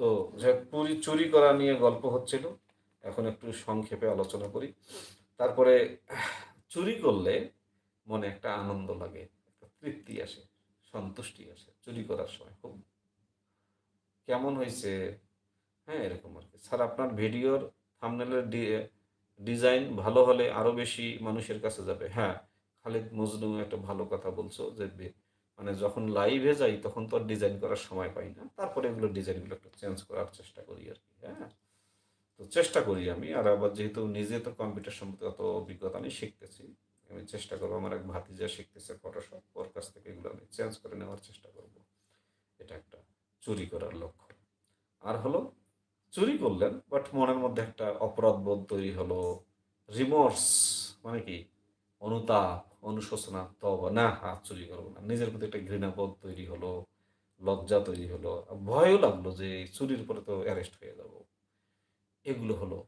তো হোক, চুরি করা নিয়ে গল্প হচ্ছিল। এখন একটু সংক্ষেপে আলোচনা করি। তারপরে চুরি করলে মনে একটা আনন্দ লাগে একটা তৃপ্তি আসে সন্তুষ্টি আসে চুরি করার সময়। খুব কেমন হয়েছে হ্যাঁ এরকম আর কি। স্যার আপনার ভিডিওর থাম্বনেলের ডিজাইন ভালো হলে আরও বেশি মানুষের কাছে যাবে। হ্যাঁ খালিদ মজনু একটা ভালো কথা বলছো যে মানে যখন লাইভে যাই, তখন তো আর ডিজাইন করার সময় পাই না। তারপরে এগুলো ডিজাইনগুলো একটু চেঞ্জ করার চেষ্টা করি আর কি হ্যাঁ? তো চেষ্টা করি আমি। আর আবার যেহেতু নিজে তো কম্পিউটার সম্পর্কে অত অভিজ্ঞতা আমি শিখতেছি। আমি চেষ্টা করব, আমার এক ভাতিজা শিখতেছে ফটোশপ ওর কাছ থেকে এগুলো আমি চেঞ্জ করে নেওয়ার চেষ্টা করব। এটা একটা চুরি করার লক্ষ্য আর হলো, চুরি করলেন বাট মনের মধ্যে একটা অপরাধ বোধ তৈরি হলো রিমোর্স মানে কি? অনুতাপ, অনুশোচনা তব না, হাত চুরি করব না। নিজের প্রতি একটা ঘৃণাবোধ তৈরি হলো, লজ্জা তৈরি হলো। ভয়ও লাগল যে চুরির পরে তো অ্যারেস্ট হয়ে যাব। এগুলো হলো